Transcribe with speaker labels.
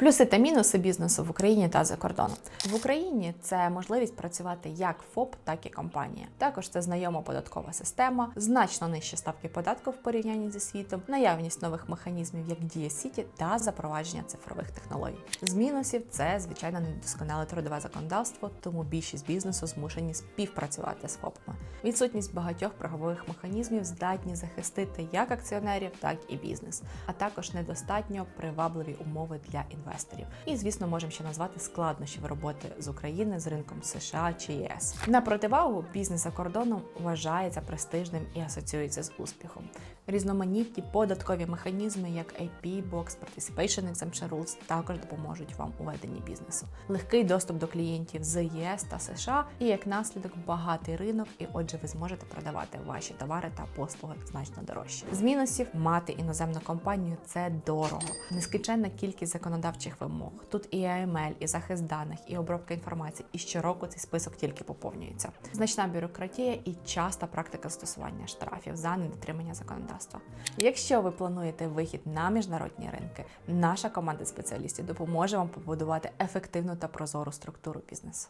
Speaker 1: Плюси та мінуси бізнесу в Україні та за кордоном. В Україні це можливість працювати як ФОП, так і компанія. Також це знайома податкова система, значно нижчі ставки податку в порівнянні зі світом, наявність нових механізмів, як Дія Сіті, та запровадження цифрових технологій. З мінусів це звичайно недосконале трудове законодавство, тому більшість бізнесу змушені співпрацювати з ФОПами. Відсутність багатьох правових механізмів здатні захистити як акціонерів, так і бізнес, а також недостатньо привабливі умови для інвесторів. І, звісно, можемо ще назвати складнощів роботи з України з ринком США чи ЄС. На противагу бізнес за кордоном вважається престижним і асоціюється з успіхом. Різноманітні податкові механізми, як AP Box, Participation Exemption Rules, також допоможуть вам у веденні бізнесу. Легкий доступ до клієнтів з ЄС та США, і як наслідок багатий ринок, і отже, ви зможете продавати ваші товари та послуги значно дорожче. З мінусів мати іноземну компанію це дорого, нескінченна кількість законодавчих вимог. Тут і AML, і захист даних, і обробка інформації. І щороку цей список тільки поповнюється. Значна бюрократія і часта практика застосування штрафів за недотримання законодавства. Якщо ви плануєте вихід на міжнародні ринки, наша команда спеціалістів допоможе вам побудувати ефективну та прозору структуру бізнесу.